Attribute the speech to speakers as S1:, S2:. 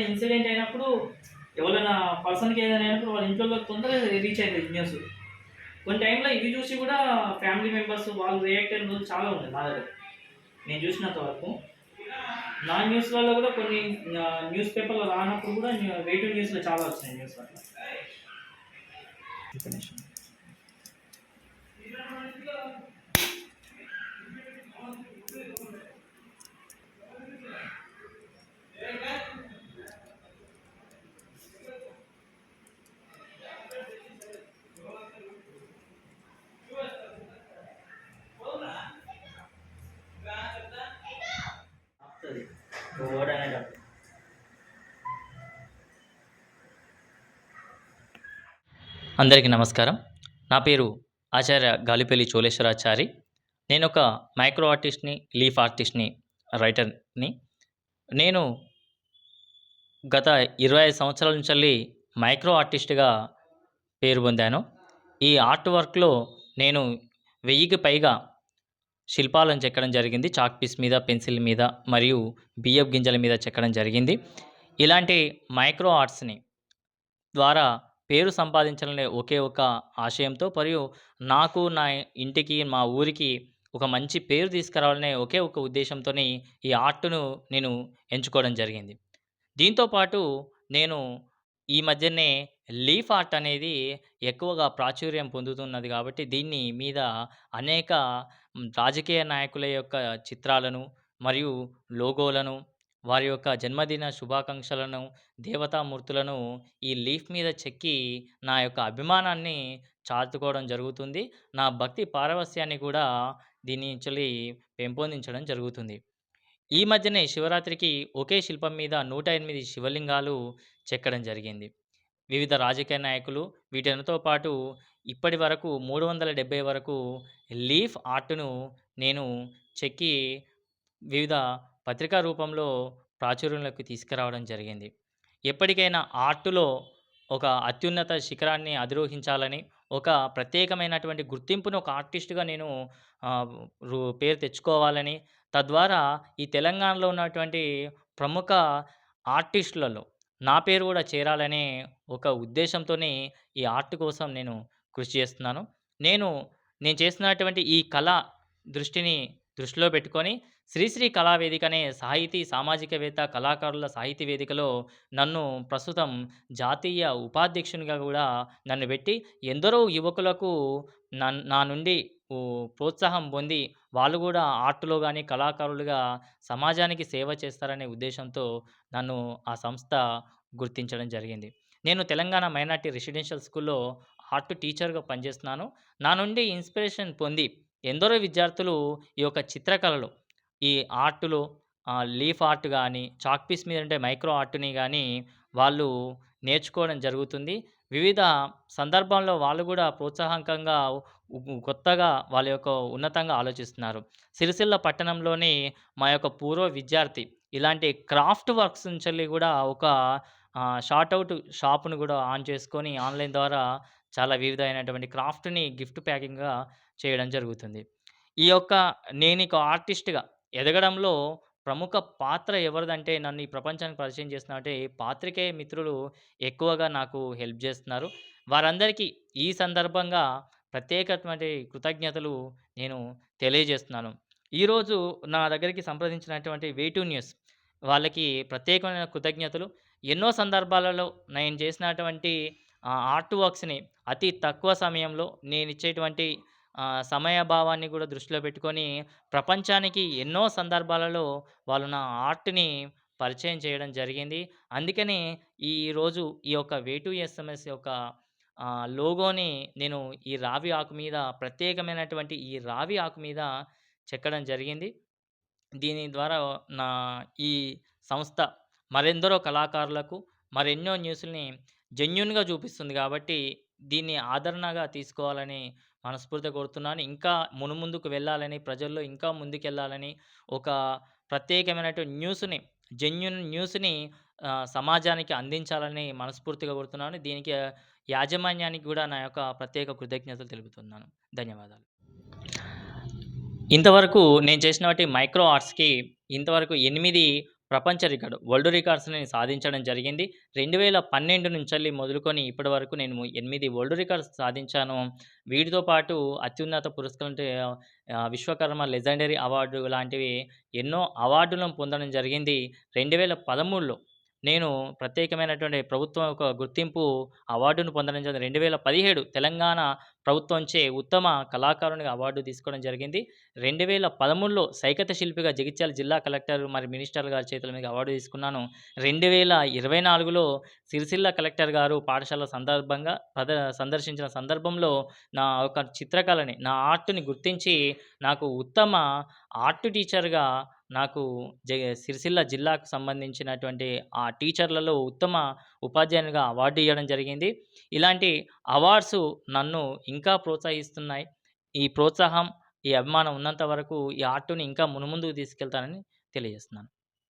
S1: Incident అయినప్పుడు ఎవరైనా పర్సన్కి ఏదైనా అయినప్పుడు వాళ్ళ ఇంట్లో తొందరగా రీచ్ అవుతుంది న్యూస్. కొన్ని టైంలో ఇవి చూసి కూడా ఫ్యామిలీ మెంబర్స్ వాళ్ళు రియాక్ట్ అయిన రోజులు చాలా ఉన్నాయి నా దగ్గర. నేను చూసినంత వరకు. నా న్యూస్లలో కూడా కొన్ని న్యూస్ పేపర్లో రానప్పుడు కూడా వెయిటింగ్ న్యూస్లో చాలా వచ్చినాయి న్యూస్ అట్లా
S2: అందరికీ నమస్కారం. నా పేరు ఆచార్య గాలిపల్లి చోళేశ్వరాచారి. నేను ఒక మైక్రో ఆర్టిస్ట్ని లీఫ్ ఆర్టిస్ట్ని రైటర్ని. నేను గత ఇరవై ఐదు సంవత్సరాల నుంచి మైక్రో ఆర్టిస్ట్గా పేరు పొందాను. ఈ ఆర్ట్ వర్క్లో నేను వెయ్యికి పైగా శిల్పాలను చెక్కడం జరిగింది. చాక్ పీస్ మీద పెన్సిల్ మీద మరియు బియ్యపు గింజల మీద చెక్కడం జరిగింది. ఇలాంటి మైక్రో ఆర్ట్స్ని ద్వారా పేరు సంపాదించాలనే ఒకే ఒక ఆశయంతో మరియు నాకు నా ఇంటికి మా ఊరికి ఒక మంచి పేరు తీసుకురావాలనే ఒకే ఒక ఉద్దేశంతో ఈ ఆర్ట్ను నేను ఎంచుకోవడం జరిగింది. దీంతో పాటు నేను ఈ మధ్యనే లీఫ్ ఆర్ట్ అనేది ఎక్కువగా ప్రాచుర్యం పొందుతున్నది కాబట్టి దీన్ని మీద అనేక రాజకీయ నాయకుల యొక్క చిత్రాలను మరియు లోగోలను వారి యొక్క జన్మదిన శుభాకాంక్షలను దేవతామూర్తులను ఈ లీఫ్ మీద చెక్కి నా యొక్క అభిమానాన్ని చాటుకోవడం జరుగుతుంది. నా భక్తి పారవస్యాన్ని కూడా దీని నుంచి పెంపొందించడం జరుగుతుంది. ఈ మధ్యనే శివరాత్రికి ఒకే శిల్పం మీద నూట ఎనిమిది శివలింగాలు చెక్కడం జరిగింది. వివిధ రాజకీయ నాయకులు వీటితో పాటు ఇప్పటి వరకు మూడు వందల డెబ్బై వరకు లీఫ్ ఆర్ట్ను నేను చెక్కి వివిధ పత్రికా రూపంలో ప్రాచుర్యంలోకి తీసుకురావడం జరిగింది. ఎప్పటికైనా ఆర్టులో ఒక అత్యున్నత శిఖరాన్ని అధిరోహించాలని ఒక ప్రత్యేకమైనటువంటి గుర్తింపును ఒక ఆర్టిస్ట్గా నేను రు- పేరు తెచ్చుకోవాలని తద్వారా ఈ తెలంగాణలో ఉన్నటువంటి ప్రముఖ ఆర్టిస్టులలో నా పేరు కూడా చేరాలనే ఒక ఉద్దేశంతోనే ఈ ఆర్ట్ కోసం నేను కృషి చేస్తున్నాను. నేను నేను చేస్తున్నటువంటి ఈ కళ దృష్టిని దృష్టిలో పెట్టుకొని శ్రీశ్రీ కళా వేదిక అనే సాహితీ సామాజికవేత్త కళాకారుల సాహితీ వేదికలో నన్ను ప్రస్తుతం జాతీయ ఉపాధ్యక్షునిగా కూడా నన్ను పెట్టి ఎందరో యువకులకు నన్ నా నుండి ప్రోత్సాహం పొంది వాళ్ళు కూడా ఆర్ట్లో కానీ కళాకారులుగా సమాజానికి సేవ చేస్తారనే ఉద్దేశంతో నన్ను ఆ సంస్థ గుర్తించడం జరిగింది. నేను తెలంగాణ మైనార్టీ రెసిడెన్షియల్ స్కూల్లో ఆర్ట్ టీచర్గా పనిచేస్తున్నాను. నా నుండి ఇన్స్పిరేషన్ పొంది ఎందరో విద్యార్థులు ఈ యొక్క చిత్రకళలు ఈ ఆర్టులు లీఫ్ ఆర్ట్ కానీ చాక్ పీస్ మీద ఉండే మైక్రో ఆర్ట్ని కానీ వాళ్ళు నేర్చుకోవడం జరుగుతుంది. వివిధ సందర్భాల్లో వాళ్ళు కూడా ప్రోత్సాహకంగా కొత్తగా వాళ్ళ యొక్క ఉన్నతంగా ఆలోచిస్తున్నారు. సిరిసిల్ల పట్టణంలోని మా యొక్క పూర్వ విద్యార్థి ఇలాంటి క్రాఫ్ట్ వర్క్స్ నుంచి కూడా ఒక షార్ట్ అవుట్ షాప్ను కూడా ఆన్ చేసుకొని ఆన్లైన్ ద్వారా చాలా వివిధమైనటువంటి క్రాఫ్ట్ని గిఫ్ట్ ప్యాకింగ్గా చేయడం జరుగుతుంది. ఈ యొక్క నేను ఇక ఆర్టిస్ట్గా ఎదగడంలో ప్రముఖ పాత్ర ఎవరిదంటే నన్ను ఈ ప్రపంచానికి పరిచయం చేస్తున్నారంటే పాత్రికేయ మిత్రులు ఎక్కువగా నాకు హెల్ప్ చేస్తున్నారు. వారందరికీ ఈ సందర్భంగా ప్రత్యేకటువంటి కృతజ్ఞతలు నేను తెలియజేస్తున్నాను. ఈరోజు నా దగ్గరికి సంప్రదించినటువంటి వేటూ న్యూస్ వాళ్ళకి ప్రత్యేకమైన కృతజ్ఞతలు. ఎన్నో సందర్భాలలో నేను చేసినటువంటి ఆర్ట్ వర్క్స్ని అతి తక్కువ సమయంలో నేను ఇచ్చేటువంటి ఆ, సమయభావాన్ని కూడా దృష్టిలో పెట్టుకొని ప్రపంచానికి ఎన్నో సందర్భాలలో వాళ్ళు నా ఆర్ట్ని పరిచయం చేయడం జరిగింది. అందుకని ఈరోజు ఈ యొక్క వేటు ఎస్ఎంఎస్ యొక్క లోగోని నేను ఈ రావి ఆకు మీద ప్రత్యేకమైనటువంటి ఈ రావి ఆకు మీద చెక్కడం జరిగింది. దీని ద్వారా నా ఈ సంస్థ మరెందరో కళాకారులకు మరెన్నో న్యూస్ని జెన్యున్గా చూపిస్తుంది కాబట్టి దీన్ని ఆదరణగా తీసుకోవాలని మనస్ఫూర్తిగా కోరుతున్నాను. ఇంకా మునుముందుకు వెళ్ళాలని, ప్రజల్లో ఇంకా ముందుకెళ్ళాలని, ఒక ప్రత్యేకమైనటువంటి న్యూస్‌ని జెన్యున్ న్యూస్‌ని సమాజానికి అందించాలని మనస్ఫూర్తిగా కోరుతున్నాను. దీనికి యాజమాన్యానికి కూడా నా యొక్క ప్రత్యేక కృతజ్ఞతలు తెలుపుతున్నాను. ధన్యవాదాలు. ఇంతవరకు నేను చేసినటువంటి మైక్రో ఆర్ట్స్‌కి ఇంతవరకు ఎనిమిది ప్రపంచ రికార్డు వరల్డ్ రికార్డ్స్‌ని సాధించడం జరిగింది. రెండు వేల పన్నెండు నుంచి మొదలుకొని ఇప్పటి వరకు నేను ఎనిమిది వరల్డ్ రికార్డ్స్ సాధించాను. వీటితో పాటు అత్యున్నత పురస్కారం విశ్వకర్మ లెజెండరీ అవార్డు లాంటివి ఎన్నో అవార్డులను పొందడం జరిగింది. 2013లో నేను ప్రత్యేకమైనటువంటి ప్రభుత్వం యొక్క గుర్తింపు అవార్డును పొందడం జరిగింది. 2017 తెలంగాణ ప్రభుత్వంచే ఉత్తమ కళాకారునిగా అవార్డు తీసుకోవడం జరిగింది. 2013లో సైకత శిల్పిగా జగిత్యాల జిల్లా కలెక్టర్ మరి మినిస్టర్ గారి చేతుల మీద అవార్డు తీసుకున్నాను. 2024లో సిరిసిల్ల కలెక్టర్ గారు పాఠశాల సందర్భంగా ప్రద సందర్శించిన సందర్భంలో నా ఒక చిత్రకళని, నా ఆర్ట్‌ని గుర్తించి నాకు ఉత్తమ ఆర్ట్ టీచర్‌గా నాకు జ సిరిసిల్ల జిల్లాకు సంబంధించినటువంటి ఆ టీచర్లలో ఉత్తమ ఉపాధ్యాయునిగా అవార్డు ఇవ్వడం జరిగింది. ఇలాంటి అవార్డ్స్ నన్ను ఇంకా ప్రోత్సహిస్తున్నాయి. ఈ ప్రోత్సాహం, ఈ అభిమానం ఉన్నంత వరకు ఈ ఆర్ట్‌ని ఇంకా మునుముందుకు తీసుకెళ్తానని తెలియజేస్తున్నాను.